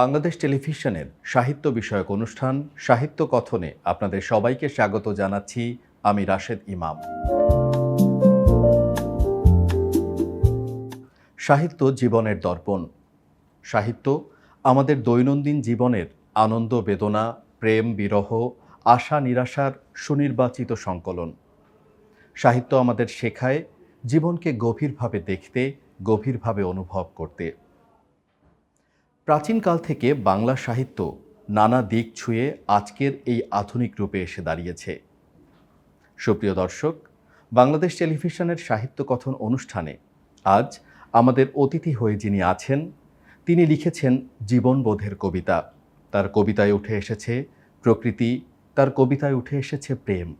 বাংলাদেশ টেলিভিশনের সাহিত্য বিষয়ক অনুষ্ঠান, সাহিত্য কথনে আপনাদের সবাইকে স্বাগত জানাচ্ছি আমি রাশেদ ইমাম। সাহিত্য জীবনের দর্পণ। সাহিত্য আমাদের দৈনন্দিন জীবনের আনন্দ, বেদনা, প্রেম, বিরহ, আশা, নিরাশার সুনির্বাচিত সংকলন। সাহিত্য আমাদের শেখায় জীবনকে গভীরভাবে দেখতে, গভীরভাবে অনুভব করতে। প্রাচীনকাল থেকে বাংলা সাহিত্য নানা দিক ছুঁয়ে আজকের এই আধুনিক রূপে এসে দাঁড়িয়েছে। সুপ্রিয় দর্শক, বাংলাদেশ টেলিভিশনের সাহিত্য কথন অনুষ্ঠানে আজ আমাদের অতিথি হয়ে যিনি আছেন, তিনি লিখেছেন জীবনবোধের কবিতা। তার কবিতায় উঠে এসেছে প্রকৃতি, তার কবিতায় উঠে এসেছে প্রেম।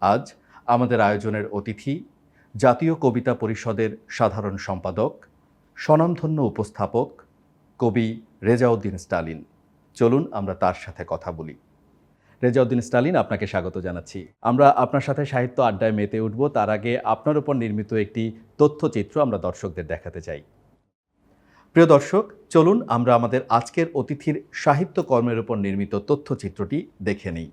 আজ আমাদের আয়োজনের অতিথি জাতীয় কবিতা পরিষদের সাধারণ সম্পাদক, স্বনামধন্য উপস্থাপক কবি রেজাউদ্দিন স্টালিন। চলুন আমরা তার সাথে কথা বলি। রেজাউদ্দিন স্টালিন, আপনাকে স্বাগত জানাচ্ছি। আমরা আপনার সাথে সাহিত্য আড্ডায় মেতে উঠব। তার আগে আপনার উপর নির্মিত একটি তথ্যচিত্র আমরা দর্শকদের দেখাতে চাই। প্রিয় দর্শক, চলুন আমরা আমাদের আজকের অতিথির সাহিত্য কর্মের উপর নির্মিত তথ্যচিত্রটি দেখে নিই।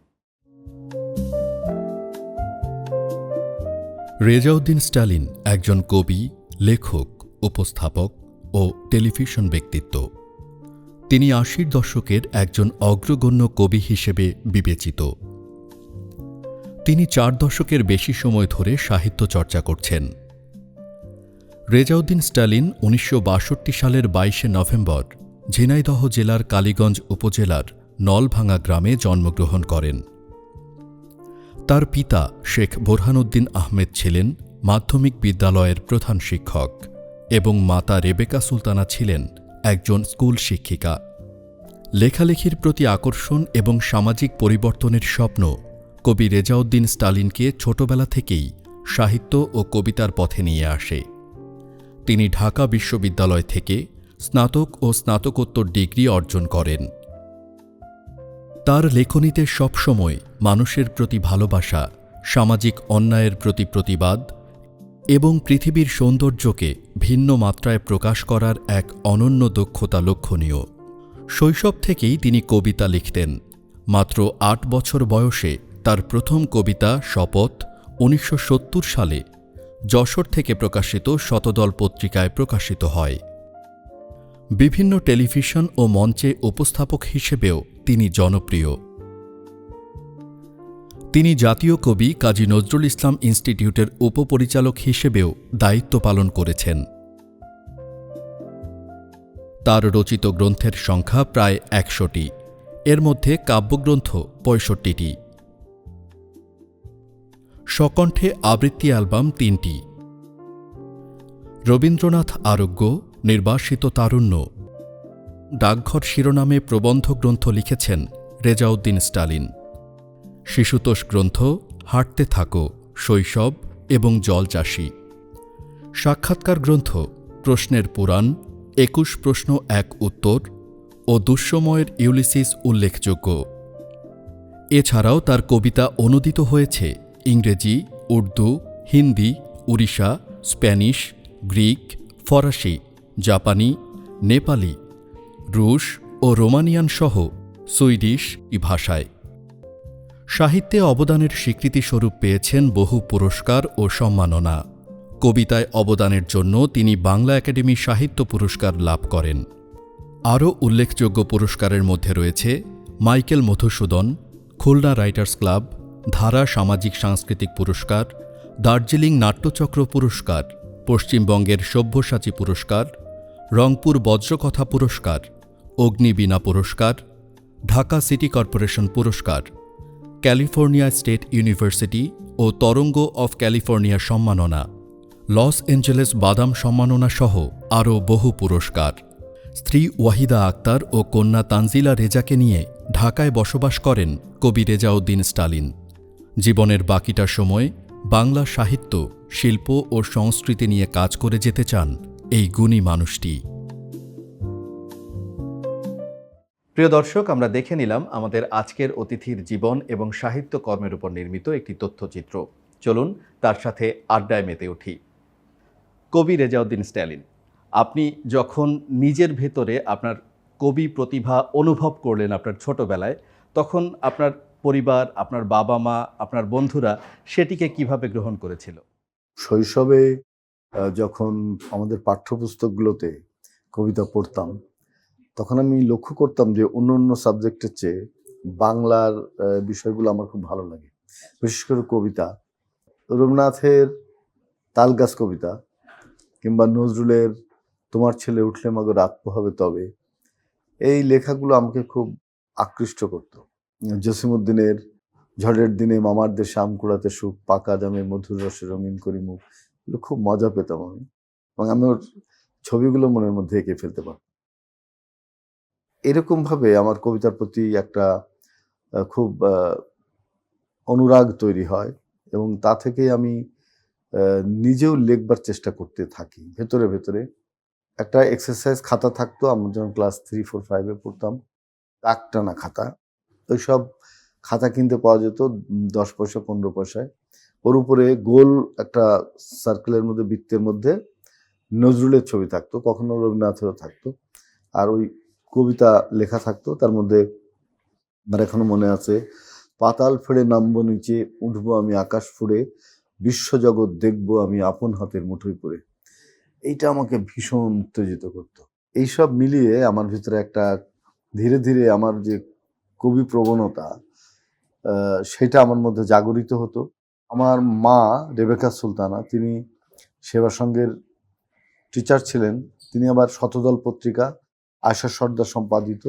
রেজাউদ্দিন স্টালিন একজন কবি, লেখক, উপস্থাপক ও টেলিভিশন ব্যক্তিত্ব। তিনি আশির দশকের একজন অগ্রগণ্য কবি হিসেবে বিবেচিত। তিনি চার দশকের বেশি সময় ধরে সাহিত্য চর্চা করছেন। রেজাউদ্দিন স্টালিন উনিশশো বাষট্টি সালের বাইশে নভেম্বর ঝিনাইদহ জেলার কালীগঞ্জ উপজেলার নলভাঙা গ্রামে জন্মগ্রহণ করেন। তার পিতা শেখ বোরহানুদ্দিন আহমেদ ছিলেন মাধ্যমিক বিদ্যালয়ের প্রধান শিক্ষক এবং মাতা রেবেকা সুলতানা ছিলেন একজন স্কুল শিক্ষিকা। লেখালেখির প্রতি আকর্ষণ এবং সামাজিক পরিবর্তনের স্বপ্ন কবি রেজাউদ্দিন স্টালিনকে ছোটবেলা থেকেই সাহিত্য ও কবিতার পথে নিয়ে আসে। তিনি ঢাকা বিশ্ববিদ্যালয় থেকে স্নাতক ও স্নাতকোত্তর ডিগ্রি অর্জন করেন। তার লেখনীতে সবসময় মানুষের প্রতি ভালোবাসা, সামাজিক অন্যায়ের প্রতি প্রতিবাদ এবং পৃথিবীর সৌন্দর্যকে ভিন্ন মাত্রায় প্রকাশ করার এক অনন্য দক্ষতা লক্ষণীয়। শৈশব থেকেই তিনি কবিতা লিখতেন। মাত্র আট বছর বয়সে তার প্রথম কবিতা শপথ উনিশশো সত্তর সালে যশোর থেকে প্রকাশিত শতদল পত্রিকায় প্রকাশিত হয়। বিভিন্ন টেলিভিশন ও মঞ্চে উপস্থাপক হিসেবেও তিনি জনপ্রিয়। তিনি জাতীয় কবি কাজী নজরুল ইসলাম ইনস্টিটিউটের উপপরিচালক হিসেবেও দায়িত্ব পালন করেছেন। তার রচিত গ্রন্থের সংখ্যা প্রায় একশোটি। এর মধ্যে কাব্যগ্রন্থ পঁয়ষট্টিটি। সকণ্ঠে আবৃত্তি অ্যালবাম তিনটি। রবীন্দ্রনাথ আরোগ্য, নির্বাসিত তারুণ্য। ডাকঘর শিরোনামে প্রবন্ধ গ্রন্থ লিখেছেন রেজাউদ্দিন স্টালিন। শিশুতোষ গ্রন্থ, হাঁটতে থাকো, শৈশব এবং জলচাষী। সাক্ষাৎকার গ্রন্থ, প্রশ্নের পুরাণ, একুশ প্রশ্ন এক উত্তর ও দুঃসময়ের ইউলিসিস উল্লেখযোগ্য। এছাড়াও তার কবিতা অনুদিত হয়েছে ইংরেজি, উর্দু, হিন্দি, উড়িষ্যা, স্প্যানিশ, গ্রিক, ফরাসি, জাপানি, নেপালি, রুশ ও রোমানিয়ান সহ সুইডিশ ভাষায়। সাহিত্যে অবদানের স্বীকৃতিস্বরূপ পেয়েছেন বহু পুরস্কার ও সম্মাননা। কবিতায় অবদানের জন্য তিনি বাংলা একাডেমি সাহিত্য পুরস্কার লাভ করেন। আরও উল্লেখযোগ্য পুরস্কারের মধ্যে রয়েছে Michael Madhusudan, Khulna writers club, ধারা সামাজিক সাংস্কৃতিক পুরস্কার, দার্জিলিং নাট্যচক্র পুরস্কার, পশ্চিমবঙ্গের সব্যসাচী পুরস্কার, রংপুর বজ্রকথা পুরস্কার, অগ্নিবীণা পুরস্কার, ঢাকা সিটি কর্পোরেশন পুরস্কার। ক্যালিফোর্নিয়া স্টেট ইউনিভার্সিটি ও তরঙ্গ অফ ক্যালিফোর্নিয়া সম্মাননা, লস এঞ্জেলেস বাদাম সম্মাননা সহ আরও বহু পুরস্কার। স্ত্রী ওয়াহিদা আক্তার ও কন্যা তানজিলা রেজাকে নিয়ে ঢাকায় বসবাস করেন কবি রেজাউদ্দিন স্টালিন। জীবনের বাকিটা সময় বাংলা সাহিত্য, শিল্প ও সংস্কৃতি নিয়ে কাজ করে যেতে চান এই গুণী মানুষটি। প্রিয় দর্শক, আমরা দেখে নিলাম আমাদের আজকের অতিথির জীবন এবং সাহিত্য কর্মের উপর নির্মিত একটি তথ্যচিত্র। চলুন তার সাথে আড্ডায় মেতে উঠি। কবি রেজাউদ্দিন স্ট্যালিন, আপনি যখন নিজের ভেতরে আপনার কবি প্রতিভা অনুভব করলেন আপনার ছোটবেলায়, তখন আপনার পরিবার, আপনার বাবা মা আপনার বন্ধুরা সেটিকে কীভাবে গ্রহণ করেছিল? শৈশবে যখন আমাদের পাঠ্যপুস্তকগুলোতে কবিতা পড়তাম তখন আমি লক্ষ্য করতাম যে অন্য অন্য সাবজেক্টের চেয়ে বাংলার বিষয়গুলো আমার খুব ভালো লাগে। বিশেষ করে কবিতা। রবীন্দ্রনাথের তালগাছ কবিতা কিংবা নজরুলের তোমার ছেলে উঠলে মাগো রাত পোহাবে তবে, এই লেখাগুলো আমাকে খুব আকৃষ্ট করত। জসিমুদ্দিনের ঝড়ের দিনে মামার দেশে আম কুড়াতে সুখ, পাকা জামে মধুর রসে রঙিন করি মুখ এগুলো খুব মজা পেতাম আমি। এবং আমি ওর ছবিগুলো মনের মধ্যে এঁকে ফেলতে পারতাম। এরকম ভাবে আমার কবিতার প্রতি একটা খুব অনুরাগ তৈরি হয় এবং তা থেকেই আমি নিজেও লেখবার চেষ্টা করতে থাকি। ভেতরে ভেতরে একটা এক্সারসাইজ খাতা থাকতো আমরা যখন ক্লাস থ্রি ফোর ফাইভে পড়তাম টানা খাতা, ওইসব খাতা কিনতে পাওয়া যেত, দশ পয়সা, পনেরো পয়সায়। ওর উপরে গোল একটা সার্কেলের মধ্যে, বৃত্তের মধ্যে নজরুলের ছবি থাকতো, কখনো রবীন্দ্রনাথেরও থাকতো। আর ওই কবিতা লেখা থাকতো, তার মধ্যে আমার এখনও মনে আছে, পাতাল ফেড়ে নামবো নিচে, উঠবো আমি আকাশ ফুড়ে, বিশ্বজগৎ দেখব আমি আপন হাতের মুঠোয় পড়ে। এইটা আমাকে ভীষণ উত্তেজিত করতো। এইসব মিলিয়ে আমার ভিতরে একটা ধীরে ধীরে আমার যে কবি প্রবণতা সেটা আমার মধ্যে জাগরিত হতো। আমার মা রেবেকা সুলতানা, তিনি সেবা সংঘের টিচার ছিলেন, তিনি আবার শতদল পত্রিকা আশা সর্দার সম্পাদিত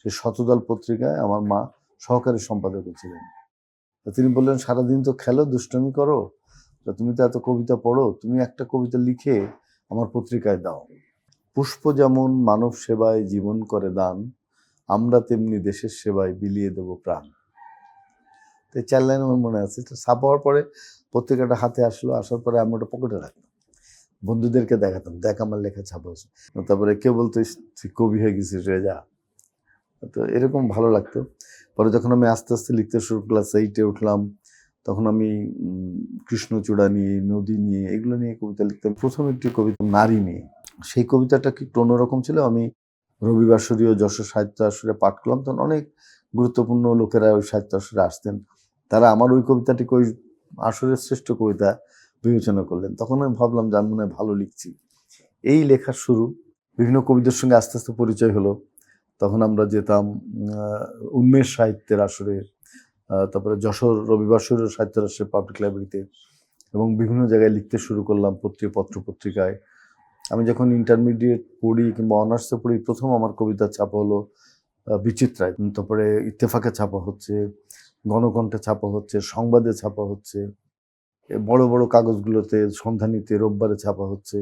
সেই শতদল পত্রিকায় আমার মা সহকারী সম্পাদক ছিলেন। তিনি বললেন, সারাদিন তো খেলো, দুষ্টমি করো। তা তুমি তো এত কবিতা পড়ো, তুমি একটা কবিতা লিখে আমার পত্রিকায় দাও। পুষ্প যেমন মানব সেবায় জীবন করে দান, আমরা তেমনি দেশের সেবায় বিলিয়ে দেব প্রাণ। তো চার লাইন আমার মনে আছে। তো ছাপাওয়ার পরে পত্রিকাটা হাতে আসলো, আসার পরে আমি ওটা পকেটে রাখতাম বন্ধুদেরকে দেখাতাম দেখ আমার লেখা ছাপা হয়েছে তারপরে কেউ বলতো "ইস, তুই কবি হয়ে গেছিস রে যা। তো এরকম ভালো লাগতো। পরে যখন আমি আস্তে আস্তে লিখতে শুরু ক্লাস এইটে উঠলাম তখন আমি কৃষ্ণচূড়া নিয়ে নদী নিয়ে এগুলো নিয়ে কবিতা লিখতাম। প্রথম একটি কবিতা নারী নিয়ে। সেই কবিতাটা কি অন্যরকম ছিল? আমি রবিবাসরী ও যশোর সাহিত্য আসরে পাঠ করলাম তখন অনেক গুরুত্বপূর্ণ লোকেরা ওই সাহিত্য আসরে আসতেন। তারা আমার ওই কবিতাটিকে ওই আসরের শ্রেষ্ঠ কবিতা বিবেচনা করলেন। তখন আমি ভাবলাম যে আমি মনে হয় ভালো লিখছি। এই লেখার শুরু, বিভিন্ন কবিদের সঙ্গে আস্তে আস্তে পরিচয় হলো। তখন আমরা যেতাম উন্মেষ সাহিত্যের আসরে তারপরে যশোর রবিবাসরের সাহিত্যের আসরে পাবলিক লাইব্রেরিতে এবং বিভিন্ন জায়গায় লিখতে শুরু করলাম পত্রিকা, পত্র পত্রিকায়। আমি যখন ইন্টারমিডিয়েট পড়ি কিংবা অনার্সে পড়ি, প্রথম আমার কবিতা ছাপা হলো বিচিত্রায় তারপরে ইত্তেফাকে ছাপা হচ্ছে গণকণ্ঠে ছাপা হচ্ছে সংবাদে ছাপা হচ্ছে। বড় বড় কাগজগুলোতে সন্ধানীতে রোববারে ছাপা হচ্ছে।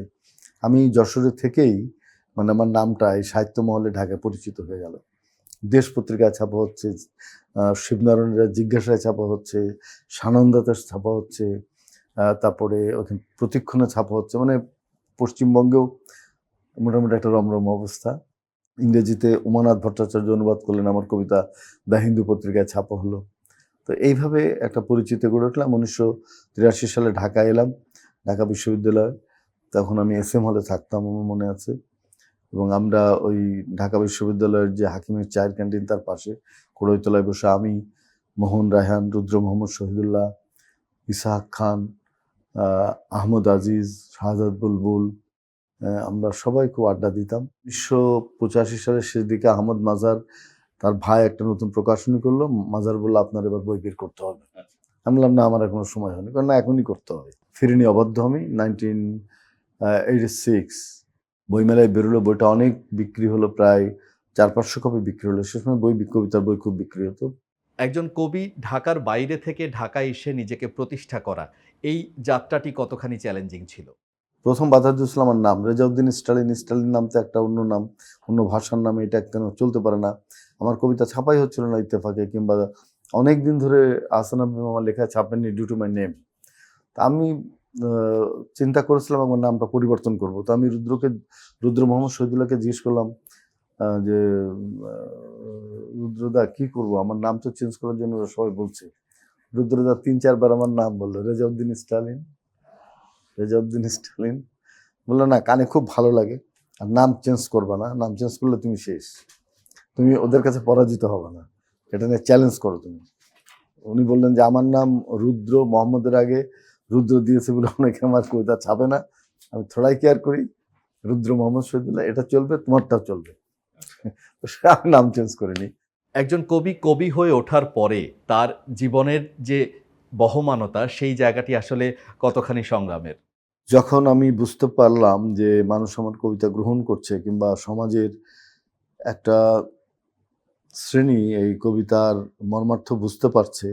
আমি যশোরে থেকেই মানে আমার নামটা এই সাহিত্য মহলে ঢাকায় পরিচিত হয়ে গেল। দেশ পত্রিকায় ছাপা হচ্ছে শিবনারায়ণের জিজ্ঞাসায় ছাপা হচ্ছে, সানন্দাতে ছাপা হচ্ছে তারপরে ওখানে প্রতিক্ষণে ছাপা হচ্ছে। মানে পশ্চিমবঙ্গেও মোটামুটি একটা রমরম অবস্থা। ইংরেজিতে উমানাথ ভট্টাচার্য অনুবাদ করলেন আমার কবিতা দ্য হিন্দু পত্রিকায় ছাপা হলো। তো এইভাবে একটা পরিচিতি গড়ে উঠলাম। উনিশশো তিরাশি সালে ঢাকা এলাম, ঢাকা বিশ্ববিদ্যালয়। তখন আমি এস এম হলে থাকতাম আমার মনে আছে। এবং আমরা ওই ঢাকা বিশ্ববিদ্যালয়ের যে হাকিমের চায়ের ক্যান্টিন তার পাশে কুড়ইতলায় বসে আমি, মোহন রায়হান, রুদ্র মোহাম্মদ শহীদুল্লাহ, ইসাহাক খান আহমদ আজিজ, শাহজাদ বুলবুল আমরা সবাই খুব আড্ডা দিতাম। উনিশশো পঁচাশি সালের শেষ দিকে আহমদ মাজার তার ভাই একটা নতুন প্রকাশনী করল মাজার বলল আপনার এবার বই বের করতে হবে। আমি বললাম না আমার এখনও সময় হয়নি। কারণ না এখনই করতে হবে। ফিরিনি অবাধ্য আমি। নাইনটিন এইটি সিক্স বইমেলায় বেরোলো বইটা অনেক বিক্রি হলো প্রায় চার পাঁচশো কপি বিক্রি হলো। সে সময় বই কবিতার বই খুব বিক্রি হতো। একজন কবি ঢাকার বাইরে থেকে ঢাকায় এসে নিজেকে প্রতিষ্ঠা করা এই যাত্রাটি কতখানি চ্যালেঞ্জিং ছিল? প্রথম বাধা দিয়েছিল আমার নাম। রেজাউদ্দিন স্টালিন স্টালিন নাম তো একটা অন্য নাম অন্য ভাষার নামে এটা কেন চলতে পারে না? আমার কবিতা ছাপাই হচ্ছিল না ইত্তেফাকে কিংবা অনেক দিন ধরে আসান আমার লেখা ছাপেননি ডিউ টু মাই নেম তা আমি চিন্তা করেছিলাম আমার নামটা পরিবর্তন করব। তো আমি রুদ্রকে, রুদ্র মোহাম্মদ শহীদুল্লাহকে জিজ্ঞেস করলাম যে রুদ্রদা কি করব? আমার নাম তো চেঞ্জ করার জন্য সবাই বলছে। রুদ্রদা তিন, চারবার আমার নাম বলল, রেজাউদ্দিন স্টালিন রেজাউদ্দিন স্টালিন। বলল, না, কানে খুব ভালো লাগে, আর নাম চেঞ্জ করবা না, নাম চেঞ্জ করলে তুমি শেষ। তুমি ওদের কাছে পরাজিত হবে না। এটা নিয়ে চ্যালেঞ্জ করো তুমি। উনি বললেন যে আমার নাম রুদ্র মোহাম্মদের আগে রুদ্র দিয়েছে বলে অনেকে আমার কবিতা ছাপে না। আমি থোড়াই কেয়ার করি। রুদ্র মোহাম্মদ শহীদুল্লাহ এটা চলবে তোমারটাও চলবে। আমি নাম চেঞ্জ করিনি একজন কবি কবি হয়ে ওঠার পরে তার জীবনের যে বহমানতা সেই জায়গাটি আসলে কতখানি সংগ্রামের? যখন আমি বুঝতে পারলাম যে মানুষ আমার কবিতা গ্রহণ করছে কিংবা সমাজের একটা শ্রেণি এই কবিতার মর্মার্থ বুঝতে পারছে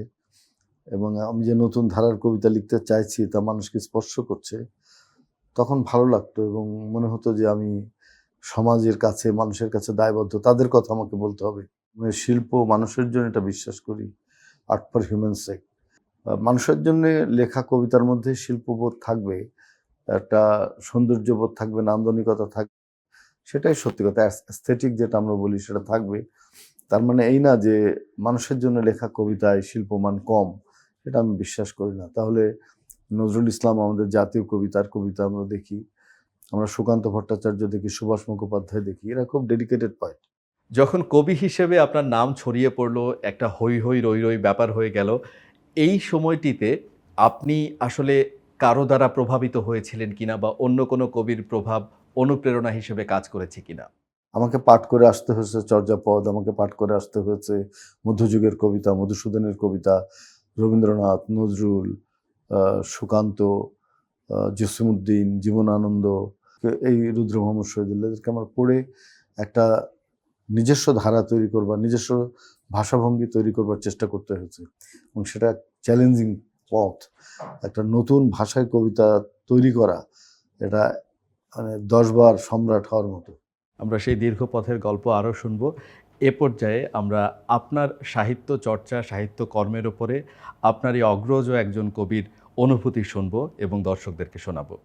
এবং আমি যে নতুন ধারার কবিতা লিখতে চাইছি তা মানুষকে স্পর্শ করছে, তখন ভালো লাগতো এবং মনে হতো যে আমি সমাজের কাছে, মানুষের কাছে দায়বদ্ধ, তাদের কথা আমাকে বলতে হবে। আমি শিল্প, মানুষের জন্য এটা বিশ্বাস করি আর্ট ফর হিউম্যান সেক মানুষের জন্য লেখা কবিতার মধ্যে শিল্পবোধ থাকবে, একটা সৌন্দর্যবোধ থাকবে, নান্দনিকতা থাকবে, সেটাই সত্যি কথা। অ্যাস্থেটিক যেটা আমরা বলি সেটা থাকবে। তার মানে এই না যে মানুষের জন্য লেখা কবিতায় শিল্পমান কম সেটা আমি বিশ্বাস করি না। তাহলে নজরুল ইসলাম আমাদের জাতীয় কবিতার কবিতা আমরা দেখি, আমরা সুকান্ত ভট্টাচার্য দেখি, সুভাষ মুখোপাধ্যায় দেখি, এরা খুব ডেডিকেটেড পয়েন্ট যখন কবি হিসেবে আপনার নাম ছড়িয়ে পড়ল, একটা হই হই রই রই ব্যাপার হয়ে গেল, এই সময়টিতে আপনি আসলে কারও দ্বারা প্রভাবিত হয়েছিলেন কিনা বা অন্য কোনো কবির প্রভাব অনুপ্রেরণা হিসেবে কাজ করেছে কিনা? আমাকে পাঠ করে আসতে হয়েছে চর্যাপদ, আমাকে পাঠ করে আসতে হয়েছে মধ্যযুগের কবিতা, মধুসূদনের কবিতা, রবীন্দ্রনাথ, নজরুল সুকান্ত জসিমুদ্দিন জীবনানন্দ, এই রুদ্র মোহাম্মদ শহীদুল্লাহ। এদেরকে আমার পড়ে একটা নিজস্ব ধারা তৈরি করবার, নিজস্ব ভাষাভঙ্গি তৈরি করবার চেষ্টা করতে হয়েছে। এবং সেটা চ্যালেঞ্জিং পথ, একটা নতুন ভাষায় কবিতা তৈরি করা, এটা মানে দশবার সম্রাট হওয়ার মতো। আমরা সেই দীর্ঘ পথের গল্প আরও শুনব। এ পর্যায়ে আমরা আপনার সাহিত্য চর্চা, সাহিত্য কর্মের ওপরে আপনার এই অগ্রজ একজন কবির অনুভূতি শুনব এবং দর্শকদেরকে শোনাব।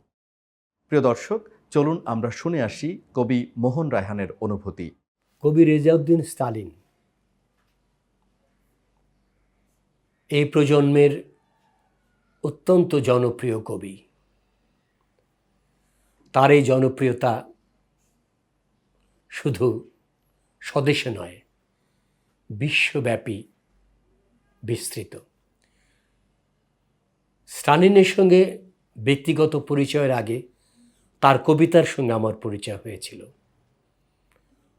প্রিয় দর্শক, চলুন আমরা শুনে আসি কবি মোহন রায়হানের অনুভূতি। কবি রেজাউদ্দিন স্টালিন। এই প্রজন্মের অত্যন্ত জনপ্রিয় কবি। তার এই জনপ্রিয়তা শুধু স্বদেশে নয়, বিশ্বব্যাপী বিস্তৃত। স্টালিনের সঙ্গে ব্যক্তিগত পরিচয়ের আগে তার কবিতার সঙ্গে আমার পরিচয় হয়েছিল।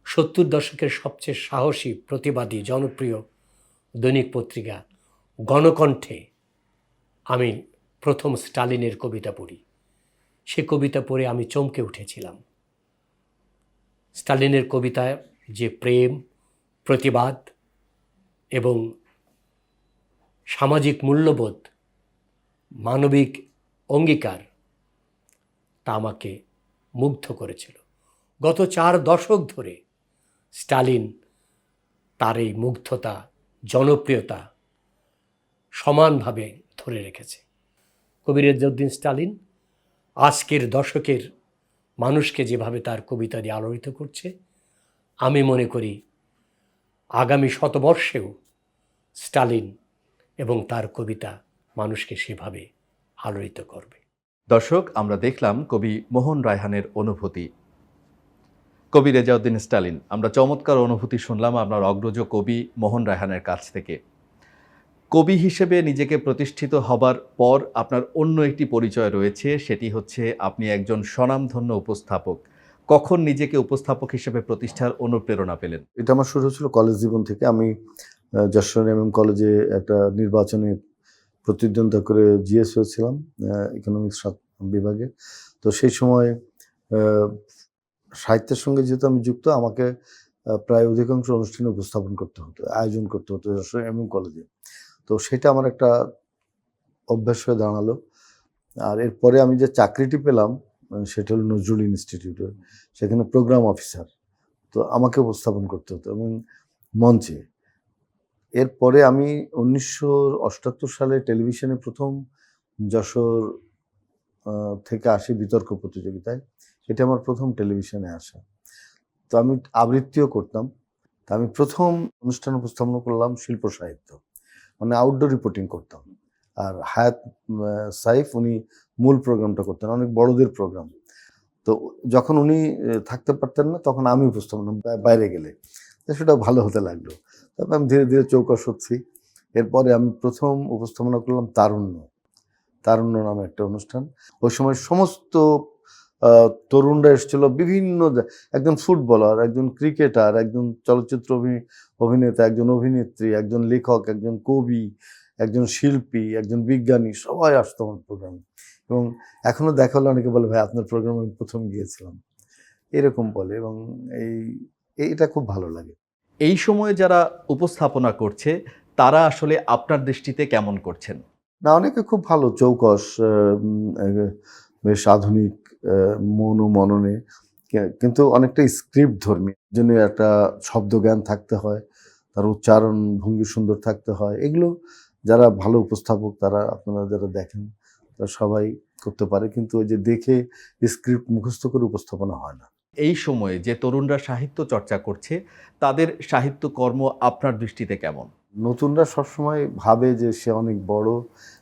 সত্তর দশকের সবচেয়ে সাহসী, প্রতিবাদী, জনপ্রিয় দৈনিক পত্রিকা গণকণ্ঠে আমি প্রথম স্টালিনের কবিতা পড়ি। সে কবিতা পড়ে আমি চমকে উঠেছিলাম। স্টালিনের কবিতায় যে প্রেম, প্রতিবাদ এবং সামাজিক মূল্যবোধ মানবিক অঙ্গীকার তা আমাকে মুগ্ধ করেছিল। গত চার দশক ধরে স্টালিন তার এই মুগ্ধতা, জনপ্রিয়তা সমানভাবে ধরে রেখেছে। কবি রেজউদ্দিন স্টালিন আজকের দশকের মানুষকে যেভাবে তার কবিতা দিয়ে আলোড়িত করছে, আমি মনে করি আগামী শতবর্ষেও স্টালিন এবং তার কবিতা মানুষকে সেভাবে আলোড়িত করবে। দর্শক, আমরা দেখলাম কবি মোহন রায়হানের অনুভূতি। কবি রেজাউদ্দিন স্টালিন, আমরা চমৎকার অনুভূতি শুনলাম আপনার অগ্রজ কবি মোহন রায়হানের কাছ থেকে। কবি হিসেবে নিজেকে প্রতিষ্ঠিত হবার পর আপনার অন্য একটি পরিচয় রয়েছে, সেটি হচ্ছে আপনি একজন স্বনামধন্য উপস্থাপক। কখন নিজেকে উপস্থাপক হিসেবে প্রতিষ্ঠার অনুপ্রেরণা পেলেন? এটা আমার শুরু হয়েছিল কলেজ জীবন থেকে। আমি যশোর এম কলেজে একটা নির্বাচনে প্রতিদ্বন্দ্বিতা করে জিএস হয়েছিলাম ইকোনমিক্স বিভাগে। তো সেই সময় সাহিত্যের সঙ্গে যেহেতু আমি যুক্ত, আমাকে প্রায় অধিকাংশ অনুষ্ঠানে উপস্থাপন করতে হতো, আয়োজন করতে হতো যশোর এম কলেজে তো সেটা আমার একটা অভ্যাস হয়ে দাঁড়াল। আর এরপরে আমি যে চাকরিটি পেলাম সেটা হলো নজরুল ইনস্টিটিউটে সেখানে প্রোগ্রাম অফিসার। তো আমাকে উপস্থাপন করতে হতো এবং মঞ্চে। এরপরে আমি উনিশশো অষ্টাত্তর সালে টেলিভিশনে প্রথম যশোর থেকে আসি বিতর্ক প্রতিযোগিতায়। এটা আমার প্রথম টেলিভিশনে আসা। তো আমি আবৃত্তিও করতাম। তা আমি প্রথম অনুষ্ঠান উপস্থাপন করলাম শিল্প সাহিত্য। মানে আউটডোর রিপোর্টিং করতাম। আর হায়াত সাইফ উনি মূল প্রোগ্রামটা করতেন, অনেক বড়দের প্রোগ্রাম তো যখন উনি থাকতে পারতেন না, তখন আমি উপস্থাপন বাইরে গেলে। সেটা ভালো হতে লাগল। তারপর আমি ধীরে ধীরে চৌকস হচ্ছি। এরপরে আমি প্রথম উপস্থাপনা করলাম তারুণ্য। তারুণ্য নামে একটা অনুষ্ঠান। ওই সময় সমস্ত তরুণরা এসেছিল বিভিন্ন একজন ফুটবলার একজন ক্রিকেটার একজন চলচ্চিত্র অভি- অভিনেতা একজন অভিনেত্রী একজন লেখক একজন কবি একজন শিল্পী একজন বিজ্ঞানী সবাই আসতো আমার প্রোগ্রামে এবং এখনও দেখা হলে অনেকে বলে ভাই আপনার প্রোগ্রামে আমি প্রথম গিয়েছিলাম। এরকম বলে এবং এই এটা খুব ভালো লাগে। এই সময়ে যারা উপস্থাপনা করছে তারা আসলে আপনার দৃষ্টিতে কেমন করছেন? না অনেকে খুব ভালো চৌকস বেশ আধুনিক মন ও মননে। কিন্তু অনেকটা স্ক্রিপ্ট ধর্মী। জন্য একটা শব্দ জ্ঞান থাকতে হয় তার উচ্চারণ ভঙ্গি সুন্দর থাকতে হয়। এগুলো যারা ভালো উপস্থাপক তারা আপনারা যারা দেখেন তারা সবাই করতে পারে। কিন্তু ওই যে দেখে স্ক্রিপ্ট মুখস্থ করে উপস্থাপনা হয় না। এই সময়ে যে তরুণরা সাহিত্য চর্চা করছে তাদের সাহিত্যকর্ম আপনার দৃষ্টিতে কেমন? নতুনরা সবসময় ভাবে যে সে অনেক বড়।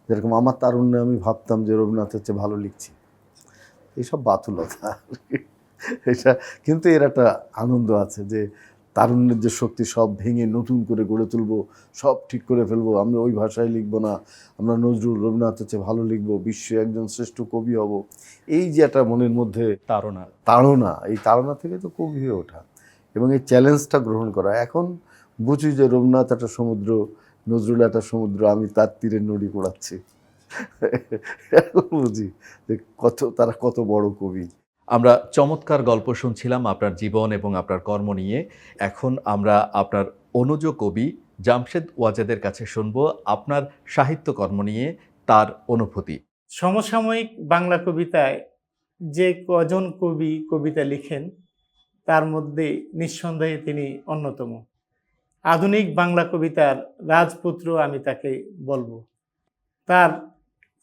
যেরকম আমার তারুণ্যে আমি ভাবতাম যে রবীন্দ্রনাথের চেয়ে ভালো লিখছি। এইসব বাতুলতা। এটা কিন্তু এর একটা আনন্দ আছে যে তারুণ্যের যে শক্তি সব ভেঙে নতুন করে গড়ে তুলবো সব ঠিক করে ফেলব। আমরা ওই ভাষায় লিখব না আমরা নজরুল রবীন্দ্রনাথের চেয়ে ভালো লিখব বিশ্বে একজন শ্রেষ্ঠ কবি হব। এই যে একটা মনের মধ্যে তারা তাড়না এই তাড়না থেকে তো কবি হয়ে ওঠা এবং এই চ্যালেঞ্জটা গ্রহণ করা। এখন বুঝি যে রবীন্দ্রনাথ একটা সমুদ্র নজরুল একটা সমুদ্র আমি তার তীরে নড়ি কোড়াচ্ছি এখন বুঝি যে কত তারা কত বড় কবি। আমরা চমৎকার গল্প শুনছিলাম আপনার জীবন এবং আপনার কর্ম নিয়ে। এখন আমরা আপনার অনুজ কবি জামশেদ ওয়াজেদের কাছে শুনব আপনার সাহিত্যকর্ম নিয়ে তার অনুভূতি। সমসাময়িক বাংলা কবিতায় যে কজন কবি কবিতা লিখেন তার মধ্যে নিঃসন্দেহে তিনি অন্যতম। আধুনিক বাংলা কবিতার রাজপুত্র আমি তাকে বলব। তার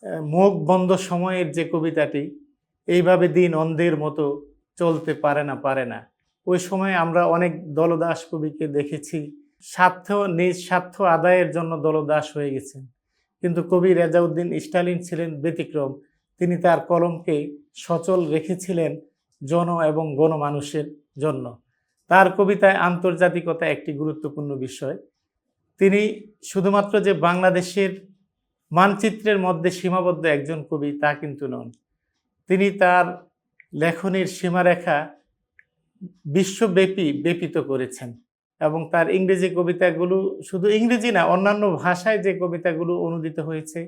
মুখ বন্ধ সময়ের যে কবিতাটি, এইভাবে দিন অন্ধের মতো চলতে পারে না পারে না। ওই সময় আমরা অনেক দলদাস কবিকে দেখেছি, স্বার্থ, নিজ স্বার্থ আদায়ের জন্য দলদাস হয়ে গেছেন। কিন্তু কবি রেজাউদ্দিন স্টালিন ছিলেন ব্যতিক্রম। তিনি তার কলমকে সচল রেখেছিলেন জন এবং গণমানুষের জন্য। তার কবিতায় আন্তর্জাতিকতা একটি গুরুত্বপূর্ণ বিষয়। তিনি শুধুমাত্র যে বাংলাদেশের মানচিত্রের মধ্যে সীমাবদ্ধ একজন কবি তা কিন্তু নন। তিনি তার লেখনীর সীমারেখা বিশ্বব্যাপী ব্যাপিত করেছেন এবং তার ইংরেজি কবিতাগুলো শুধু ইংরেজি না, অন্যান্য ভাষায় যে কবিতাগুলো অনুদিত হয়েছে,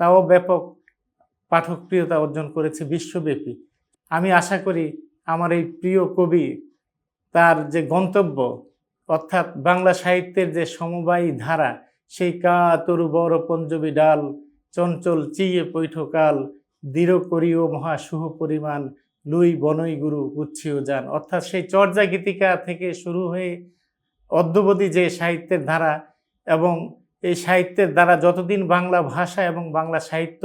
তাও ব্যাপক পাঠকপ্রিয়তা অর্জন করেছে বিশ্বব্যাপী। আমি আশা করি আমার এই প্রিয় কবি তার যে গন্তব্য, অর্থাৎ বাংলা সাহিত্যের যে সমবায়ী ধারা সেই কা তরু বড় পঞ্জবি ডাল, চঞ্চল চিয়ে পৈঠকাল, দৃঢ় করিও মহা শুভ পরিমাণ, লুই বনই গুরু গুচ্ছিও যান। অর্থাৎ সেই চর্যা গীতিকা থেকে শুরু হয়ে অদ্যবধি যে সাহিত্যের ধারা এবং এই সাহিত্যের দ্বারা যতদিন বাংলা ভাষা এবং বাংলা সাহিত্য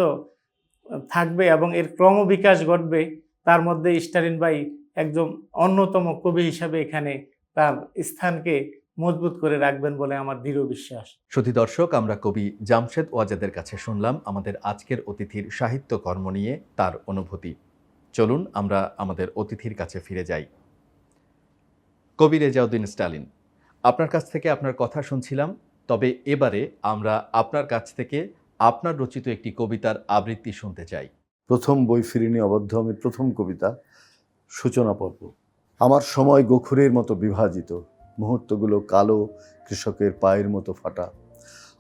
থাকবে এবং এর ক্রমবিকাশ ঘটবে, তার মধ্যে স্টালিন বাই একজন অন্যতম কবি হিসাবে এখানে তার স্থানকে মজবুত করে রাখবেন বলে আমার দৃঢ় বিশ্বাস। সতী দর্শক আমরা কবি জামশেদ ওয়াজেদের কাছে শুনলাম আমাদের আজকের অতিথির সাহিত্য কর্ম নিয়ে তার অনুভূতি। চলুন আমরা আমাদের অতিথির কাছে ফিরে যাই। কবি রেজাউদ্দিন স্টালিন আপনার কাছ থেকে আপনার কথা শুনছিলাম তবে এবারে আমরা আপনার কাছ থেকে আপনার রচিত একটি কবিতার আবৃত্তি শুনতে চাই। প্রথম বই ফিরিনি অবদ্ধ আমি প্রথম কবিতা সূচনা পর্ব। আমার সময় গোখুরের মতো বিভাজিত মুহূর্তগুলো কালো কৃষকের পায়ের মতো ফাটা।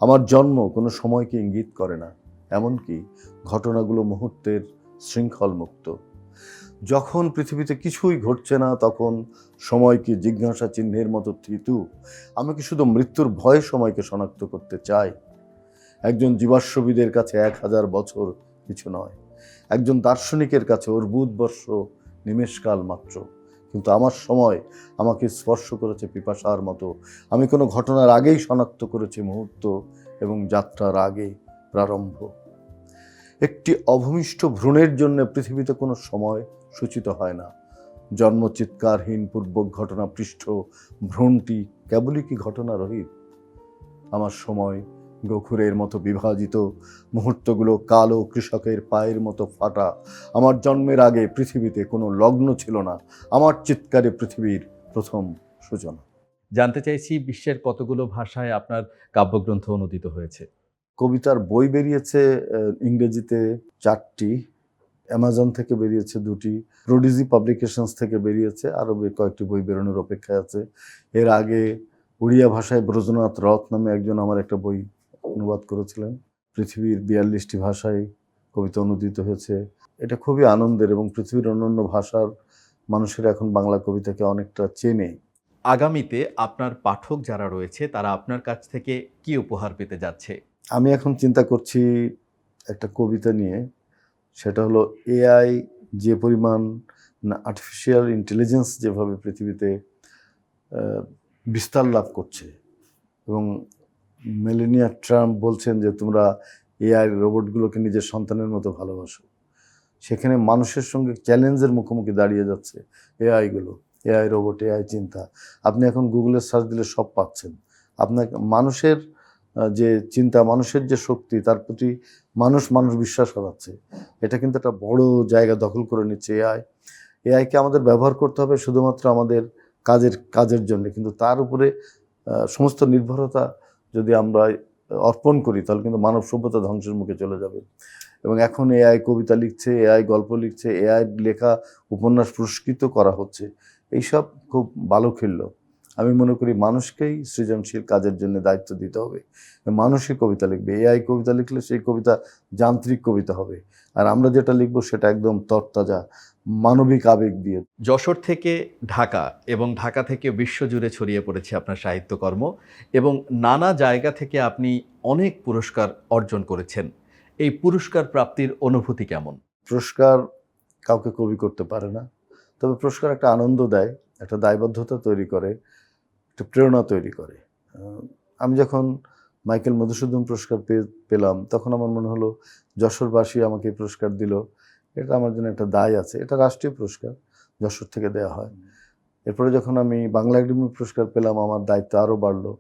আমার জন্ম কোনো সময়কে ইঙ্গিত করে না, এমনকি ঘটনাগুলো মুহূর্তের শৃঙ্খল মুক্ত যখন পৃথিবীতে কিছুই ঘটছে না, তখন সময়কে জিজ্ঞাসা চিহ্নের মতো থিতু? আমি কি শুধু মৃত্যুর ভয়ে সময়কে শনাক্ত করতে চাই? একজন জীবাশ্মবিদের কাছে এক হাজার বছর কিছু নয়। একজন দার্শনিকের কাছে ওর বুধবর্ষ নিমেষকাল মাত্র। কিন্তু আমার সময় আমাকে স্পর্শ করেছে পিপাসার মতো। আমি কোনো ঘটনার আগেই শনাক্ত করেছি মুহূর্ত এবং যাত্রার আগে প্রারম্ভ। একটি অভূমিষ্ঠ ভ্রূণের জন্য পৃথিবীতে কোনো সময় সূচিত হয় না। জন্মচিৎকারহীন পূর্বক ঘটনা পৃষ্ঠ ভ্রূণটি কেবলই কি ঘটনা রহিত আমার সময় গোখুরের মতো বিভাজিত মুহূর্তগুলো কালো কৃষকের পায়ের মতো ফাটা। আমার জন্মের আগে পৃথিবীতে কোনো লগ্ন ছিল না। আমার চিৎকারে পৃথিবীর প্রথম সূচনা। জানতে চাইছি বিশ্বের কতগুলো ভাষায় আপনার কাব্যগ্রন্থ অনুদিত হয়েছে? কবিতার বই বেরিয়েছে ইংরেজিতে চারটি অ্যামাজন থেকে বেরিয়েছে দুটি প্রোডিজি পাবলিকেশনস থেকে বেরিয়েছে আরও কয়েকটি বই বেরোনোর অপেক্ষায় আছে। এর আগে উড়িয়া ভাষায় ব্রজনাথ রথ নামে একজন আমার একটা বই অনুবাদ করেছিলেন। পৃথিবীর বিয়াল্লিশটি ভাষায় কবিতা অনুদিত হয়েছে। এটা খুবই আনন্দের এবং পৃথিবীর অন্যান্য ভাষার মানুষেরা এখন বাংলা কবিতাকে অনেকটা চেনে। আগামীতে আপনার পাঠক যারা রয়েছে তারা আপনার কাছ থেকে কি উপহার পেতে যাচ্ছে? আমি এখন চিন্তা করছি একটা কবিতা নিয়ে। সেটা হলো এআই যে পরিমাণ আর্টিফিশিয়াল ইন্টেলিজেন্স যেভাবে পৃথিবীতে বিস্তার লাভ করছে এবং মেলেনিয়া ট্রাম্প বলছেন যে, তোমরা এআই রোবটগুলোকে নিজের সন্তানের মতো ভালোবাসো। সেখানে মানুষের সঙ্গে চ্যালেঞ্জের মুখোমুখি দাঁড়িয়ে যাচ্ছে এআইগুলো এআই রোবট এআই চিন্তা। আপনি এখন গুগলে সার্চ দিলে সব পাচ্ছেন। আপনাকে মানুষের যে চিন্তা, মানুষের যে শক্তি, তার প্রতি মানুষ মানুষ বিশ্বাস হারাচ্ছে। এটা কিন্তু একটা বড় জায়গা দখল করে নিচ্ছে এআই এআইকে আমাদের ব্যবহার করতে হবে শুধুমাত্র আমাদের কাজের কাজের জন্য। কিন্তু তার উপরে সমস্ত নির্ভরতা যদি আমরা অর্পণ করি, তাহলে কিন্তু মানব সভ্যতা ধ্বংসের মুখে চলে যাবে। এবং এখন এআই কবিতা লিখছে, এআই গল্প লিখছে, এআই লেখা উপন্যাস পুরস্কৃত করা হচ্ছে। এইসব খুব ভালো খেললো। আমি মনে করি মানুষকেই সৃজনশীল কাজের জন্য দায়িত্ব দিতে হবে। মানুষই কবিতা লিখবে। এআই কবিতা লিখলে সেই কবিতা যান্ত্রিক কবিতা হবে। আর আমরা যেটা লিখব সেটা একদম তরতাজা। মানবিক আবেগ দিয়ে। যশোর থেকে ঢাকা এবং ঢাকা থেকে বিশ্বজুড়ে ছড়িয়ে পড়েছে আপনার সাহিত্যকর্ম এবং নানা জায়গা থেকে আপনি অনেক পুরস্কার অর্জন করেছেন। এই পুরস্কার প্রাপ্তির অনুভূতি কেমন? পুরস্কার কাউকে কবি করতে পারে না তবে পুরস্কার একটা আনন্দ দেয় একটা দায়বদ্ধতা তৈরি করে একটা প্রেরণা তৈরি করে। আমি যখন মাইকেল মধুসূদন পুরস্কার পেলাম তখন আমার মনে হলো যশোরবাসী আমাকে পুরস্কার দিল এটা আমার জন্য একটা দায় আছে। এটা রাষ্ট্রীয় পুরস্কার যশোর থেকে দেওয়া হয়। এরপরে যখন আমি বাংলা একাডেমি পুরস্কার পেলাম, আমার দায়িত্ব আরও বাড়লো।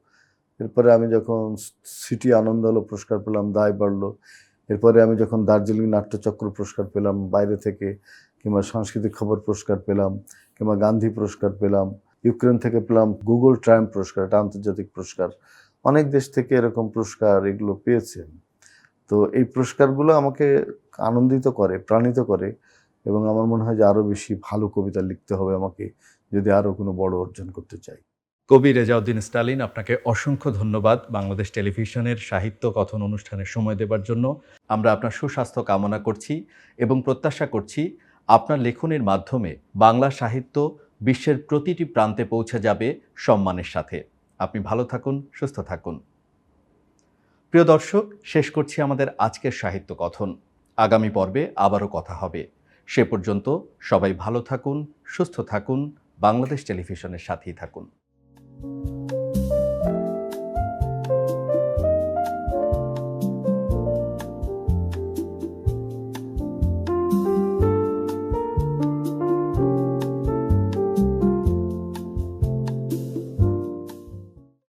এরপরে আমি যখন সিটি আনন্দ আলো পুরস্কার পেলাম, দায় বাড়লো। এরপরে আমি যখন দার্জিলিং নাট্যচক্র পুরস্কার পেলাম, বাইরে থেকে কিংবা সাংস্কৃতিক খবর পুরস্কার পেলাম কিংবা গান্ধী পুরস্কার পেলাম, ইউক্রেন থেকে পেলাম গুগল ট্রায়াম পুরস্কার, এটা আন্তর্জাতিক পুরস্কার। অনেক দেশ থেকে এরকম পুরস্কার এগুলো পেয়েছে। তো এই পুরস্কারগুলো আমাকে আনন্দিত করে, প্রাণিত করে এবং আমার মনে হয় যে আরও বেশি ভালো কবিতা লিখতে হবে আমাকে যদি আরও কোনো বড় অর্জন করতে চাই। কবি রেজাউদ্দিন স্টালিন, আপনাকে অসংখ্য ধন্যবাদ বাংলাদেশ টেলিভিশনের সাহিত্য কথন অনুষ্ঠানে সময় দেবার জন্য। আমরা আপনার সুস্বাস্থ্য কামনা করছি এবং প্রত্যাশা করছি আপনার লেখনের মাধ্যমে বাংলা সাহিত্য বিশ্বের প্রতিটি প্রান্তে পৌঁছে যাবে সম্মানের সাথে। আপনি ভালো থাকুন, সুস্থ থাকুন। প্রিয় দর্শক, শেষ করছি আমাদের আজকের সাহিত্য কথন। আগামী পর্বে আবারও কথা হবে। সে পর্যন্ত সবাই ভালো থাকুন, সুস্থ থাকুন, বাংলাদেশ টেলিভিশনের সাথেই থাকুন।